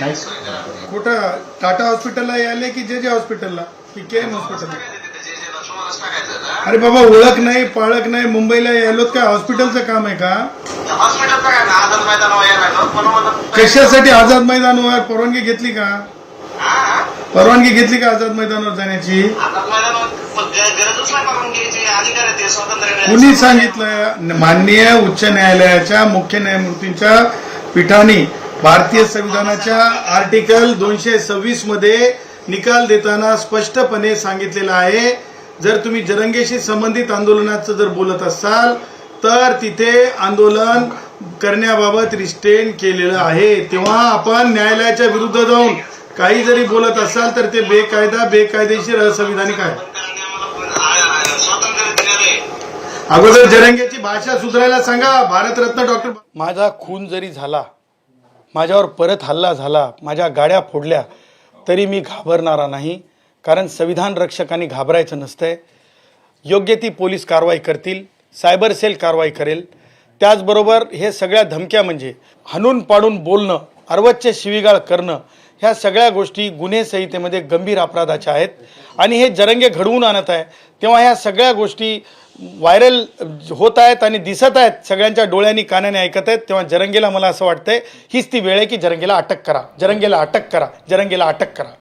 नाही कुठं? टाटा हॉस्पिटलला यायले की जे जे हॉस्पिटलला? की के एम हॉस्पिटलला? अरे बाबा ओळख नाही पाळख नाही मुंबईला यायलोत काय? हॉस्पिटलचं काम आहे का? कशासाठी आझाद मैदानावर? परवानगी घेतली का? हा परवानगी घेतली का आझाद मैदानावर जाण्याची? कुणी सांगितलं? माननीय उच्च न्यायालयाच्या मुख्य न्यायमूर्तींच्या पीठाने भारतीय संविधानाच्या आर्टिकल दोनशे सव्वीसमध्ये निकाल देताना स्पष्टपणे सांगितलेलं आहे. जर तुम्ही जरंगेशी संबंधित आंदोलनाचं जर बोलत असाल तर तिथे आंदोलन करण्याबाबत रिस्टेन केलेलं आहे. तेव्हा आपण न्यायालयाच्या विरुद्ध जाऊन काही जरी बोलत असाल तर ते बेकायदा बेकायदेशीर असंविधानिक आहे. अगोदर जरंगेची भाषा सुधारायला सांगा. भारतरत्न डॉक्टर माझा खून जरी झाला माझ्यावर परत हल्ला झाला माझ्या गाड्या फोडल्या तरी मी घाबरणारा नाही कारण संविधान रक्षकांनी घाबरायचं नसतंय. योग्य ती पोलीस कारवाई करतील सायबर सेल कारवाई करेल. त्याचबरोबर हे सगळ्या धमक्या म्हणजे हणून पाडून बोलणं अर्वच्च शिवीगाळ करणं ह्या सगळ्या गोष्टी गुन्हे संहितेमध्ये गंभीर अपराधाच्या आहेत. आणि हे जरंगे घडवून आणत आहे. तेव्हा ह्या सगळ्या गोष्टी व्हायरल होत आहेत आणि दिसत आहेत सगळ्यांच्या डोळ्यांनी कानाने ऐकत आहेत तेव्हा जरंगेला मला असं वाटतंय हीच ती वेळ आहे की जरंगेला अटक करा जरंगेला अटक करा जरंगेला अटक करा.